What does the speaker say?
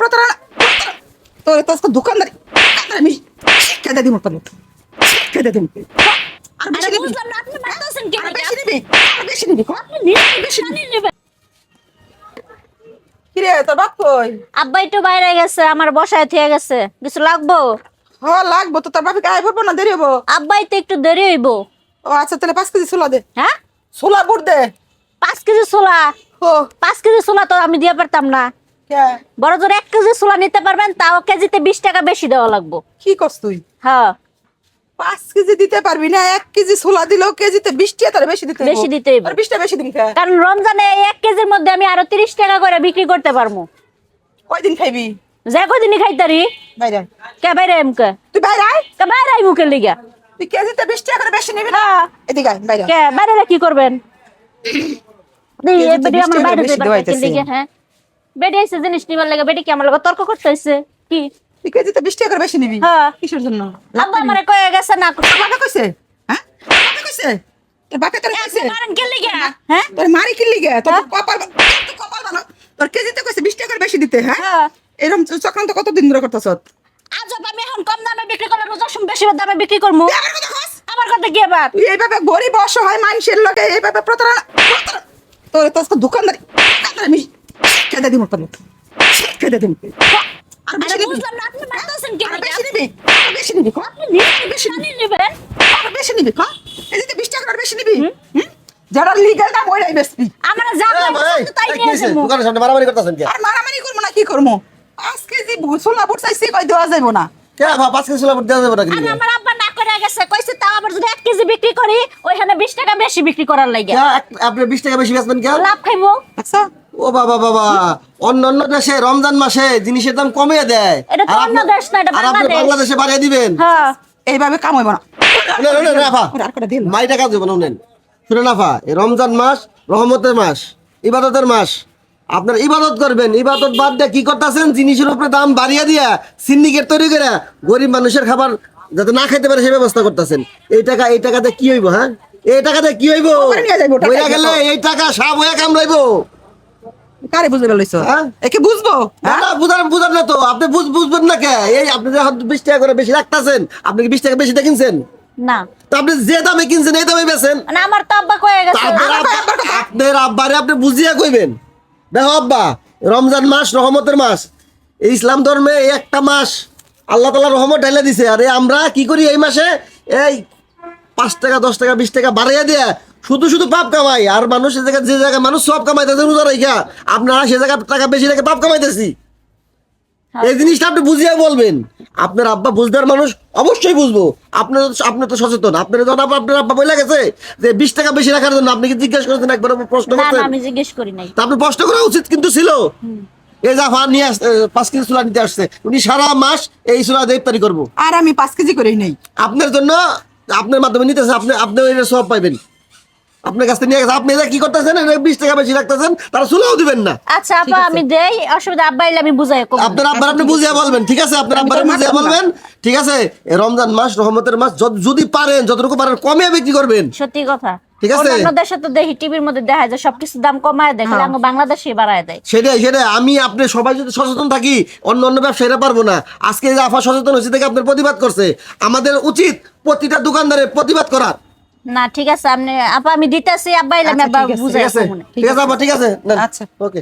প্রতারণা। তোর তো আজকে দোকানদারি। আমি তোর আর বেশি নিবি বুঝলাম না আপনি মারতেছেন কেন? আর বেশি নিবি আর বেশি নিবি কো? আপনি নিজে বেশি নেবেন। কি তোর বাপ কই? আব্বা একটু বাইরে গেছে আমার বসায় গেছে। কিছু লাগবো? হ লাগবো। তো তোর গায়ে না? দেরি হব? আব্বাই তো একটু দেরি হইব। ও আচ্ছা তাহলে পাঁচ কেজি ছোলা দে। হ্যাঁ? ছোলা বুট দে। পাঁচ কেজি ছোলা। ও পাঁচ কেজি ছোলা তো আমি দিয়ে পারতাম না। বড় জোর এক কেজি ছোলা নিতে পারবেন তাও কেজিতে বিশ টাকা বেশি দেওয়া লাগবো। কি করছ তুই? হ্যাঁ। পাঁচ কেজি দিতে পারবি না এক কেজি ছোলা দিলেও কেজিতে বিশ টাকা তোর বেশি দিতে বেশি দিতে বিশটা বেশি দিন কারণ রমজানে এক কেজির মধ্যে আমি আরও তিরিশ টাকা করে বিক্রি করতে পারব। কয়দিন খাইবি? যে কদিনই খাইতারি বাইরে কে বাইরে এমকে তুই বাইরে আয়। কে বাইরে আই মুখের লিগা? তুই কেজিতে বিশ টাকা করে বেশি নিবি না? এদিকে আয় বাইরে কে? বাইরে কি করবেন? এই 20 আমার বাইরে যাইবার লিগা হ্যাঁ। বেডি এসে জিনিস নিবার লাগে বেডি কি আমার লাগে তর্ক করতে হইছে কি? তুই কেজিতে বিশ টাকা করে বেশি নিবি। হ্যাঁ। কিসের জন্য? আব্বা আমারে কয়ে গেছে না বাপে কইছে? হ্যাঁ? বাপে কইছে? তোর বাপে তোর কইছে? মারেন কে লিগা? হ্যাঁ? তোর মারি কিনলি গে তোর হ্যাঁ? কপাল তোর কপাল ভালো। তোর কেজিতে কইছে বিশ টাকা করে বেশি দিতে হ্যাঁ? হ্যাঁ। এরকম চক্রান্ত কতদিন ধরে করতেছ? আজব আমি এখন কম দামে বিক্রি করলে রোজ অসম বেশি দামে বিক্রি করব আমার কথা কস? আমার কথা কি আবার? তুই এইভাবে গরিব অসহায় মানুষের লোকে এইভাবে প্রতারণা তোর তো দোকানদারি দোকানদারি কেটে দিব তোর কেটে দিব আর বেশি আরে নিবি বুঝলাম না আপনি মারতেছেন কেন? বেশি নিবি বেশি নিবি আপনি বেশি নেবেন। আর বেশি নিবি কো? এই যে বিশ টাকা বেশি নিবি যারা লিগাল দাম ওইটাই বেশবি আমরা যা এ, পাই ভাই, তাই নিয়ে হইছে? দোকানের সামনে মারামারি করতেছেন কে? আর মারামারি করব না কি করব? আজকে যে ছোলা বুট চাইছি কই দেওয়া যাইবো না? কে ভা পাঁচ কেজি ছোলা দেওয়া যাবে না কিন্তু আমার আব্বা না করে গেছে কইছে তাও আবার যদি এক কেজি বিক্রি করি ওইখানে বিশ টাকা বেশি বিক্রি করার লাগে আপনি বিশ টাকা বেশি বেচবেন লাভ খাইবো। আচ্ছা। ও বাবা বাবা। অন্য অন্য দেশে রমজান মাসে জিনিসের দাম কমিয়ে দেয়। এটা তো অন্য দেশ না, এটা আর আপনি বাংলাদেশ। বাংলাদেশে বাড়িয়ে দিবেন? হ্যাঁ। এইভাবে কাম হইব না। না, না, না, না। আর কটা মাই টাকা দেবেন নেন শুনে নাফা এই রমজান মাস রহমতের মাস ইবাদতের মাস। আপনার ইবাদত করবেন ইবাদত বাদ দিয়ে কি করতেছেন? জিনিসের উপরে দাম বাড়িয়ে দিয়া সিন্ডিকেট তৈরি করে গরিব মানুষের খাবার যাতে না খাইতে পারে সেই ব্যবস্থা করতেছেন। এই টাকা এই টাকাতে কি হইব হ্যাঁ? এই টাকাতে কি হইব? ওখানে নিয়ে যাইবো, টাকা বইয়া নিয়ে গেলে এই টাকা সাপ হয়ে কামড়াইবো। কারে বুঝে লইছ হ্যাঁ? একে বুঝব না, হ্যাঁ? না, বুঝান বুঝান না তো। আপনি বুঝবেন না কে? এই আপনি যখন বিশ টাকা করে বেশি রাখতেছেন আপনি কি বিশ টাকা বেশি কিনছেন? না। আপনি যে দামে কিনছেন এই দামে বেছেন আমার তো আব্বা কয়ে গেছে। আপনার আব্বারে আপনি বুঝিয়া কইবেন। দেখো আব্বা রমজান মাস রহমতের মাস। এই ইসলাম ধর্মে এই একটা মাস আল্লাহ তালা রহমত ঢেলে দিছে। আর আমরা কি করি এই মাসে? এই পাঁচ টাকা দশ টাকা বিশ টাকা বাড়াইয়া দিয়া শুধু শুধু পাপ কামাই আর মানুষ যে জায়গায় যে জায়গায় মানুষ সব কামাইতেছে রোজা রাইখা আপনারা সে জায়গায় টাকা বেশি রেখে পাপ কামাইতেছি। এই জিনিসটা আপনি বুঝিয়ে বলবেন। আপনার আব্বা বুঝদার মানুষ অবশ্যই বুঝব। আপনার আপনি তো সচেতন। আপনার যখন আব্বা- আপনার আব্বা বলে গেছে যে বিশ টাকা বেশি রাখার জন্য আপনি কি জিজ্ঞেস করেছেন একবার প্রশ্ন করছেন আমি জিজ্ঞেস করি নাই। তা আপনি প্রশ্ন করা উচিত কিন্তু ছিল। এই যা ফান নিয়ে আসছে পাঁচ কেজি চুলা নিতে আসছে উনি সারা মাস এই চুলা ইফতারি করব। আর আমি পাঁচ কেজি করেই নেই। আপনার জন্য আপনার মাধ্যমে নিতেছে আপনি আপনি সব পাইবেন। আপনার কাছ থেকে নিয়ে গেছে। আপনি এটা কি করতেছেন? এটা বিশ টাকা বেশি রাখতেছেন তারা চুলাও দিবেন না। আচ্ছা আপা আমি দেই অসুবিধা আব্বা এলে আমি বুঝাই কম। আপনার আব্বার আপনি বুঝিয়ে বলবেন ঠিক আছে? আপনার আব্বার বুঝিয়ে বলবেন। ঠিক আছে? রমজান মাস রহমতের মাস যদি পারেন যতটুকু পারেন কমিয়ে বিক্রি করবেন। সত্যি কথা। ঠিক আছে। দেশে তো দেখি টিভির মধ্যে দেখা যায় সবকিছুর দাম কমায় দেয় হ্যাঁ। খালি বাংলাদেশে বাড়ায় দেয়। সেটাই সেটাই। আমি আপনি সবাই যদি সচেতন থাকি অন্য অন্য ব্যবসায়ীরা পারব না। আজকে যে আফা সচেতন হয়েছে থেকে আপনার প্রতিবাদ করছে। আমাদের উচিত প্রতিটা দোকানদারের প্রতিবাদ করার না ঠিক আছে আপনি আপা আমি দিতেছি আব্বা এলে আমি আচ্ছা, আব্বা ঠিক আছে, বুঝাই ঠিক আছে কমুনে। ঠিক আছে আপা ঠিক আছে নেন। আচ্ছা। ওকে